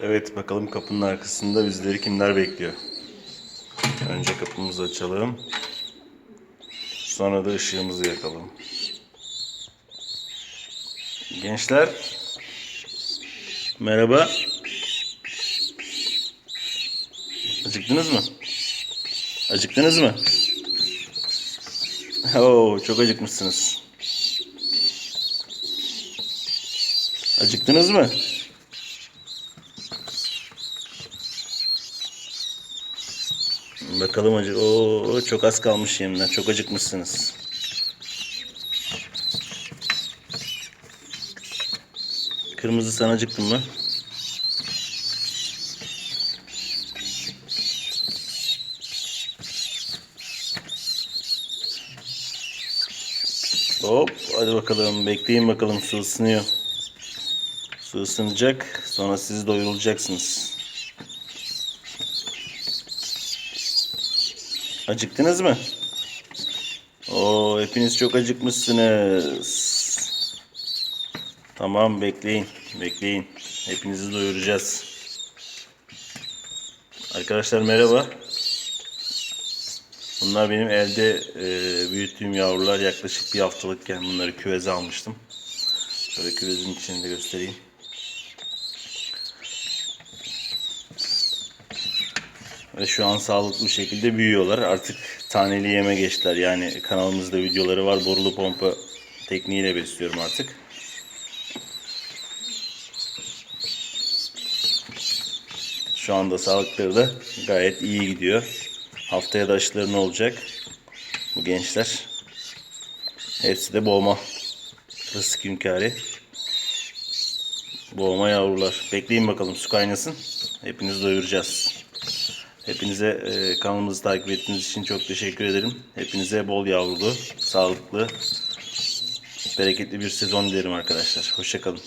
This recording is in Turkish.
Evet bakalım kapının arkasında bizleri kimler bekliyor. Önce kapımızı açalım. Sonra da ışığımızı yakalım. Gençler. Merhaba. Acıktınız mı? Acıktınız mı? Oo, çok acıkmışsınız. Acıktınız mı? Bakalım acı. Oo, çok az kalmış yemler. Çok acıkmışsınız. Kırmızı sen acıktın mı? Hop hadi bakalım bekleyin bakalım su ısınıyor. Su ısınacak sonra siz doyurulacaksınız. Acıktınız mı? Oo hepiniz çok acıkmışsınız. Tamam bekleyin bekleyin. Hepinizi doyuracağız. Arkadaşlar merhaba. Bunlar benim elde e, büyüttüğüm yavrular yaklaşık bir haftalıkken bunları küveze almıştım. Şöyle küvezin içini de göstereyim. Ve şu an sağlıklı bir şekilde büyüyorlar. Artık taneli yeme geçtiler. Yani kanalımızda videoları var. Borulu pompa tekniğiyle besliyorum artık. Şu anda sağlıkları da gayet iyi gidiyor. Haftaya da aşılarını olacak. Bu gençler. Hepsi de boğma. Fıstık hünkârı. Boğma yavrular. Bekleyin bakalım su kaynasın. Hepinizi doyuracağız. Hepinize e, kanalımızı takip ettiğiniz için çok teşekkür ederim. Hepinize bol yavrulu, sağlıklı, bereketli bir sezon dilerim arkadaşlar. Hoşçakalın.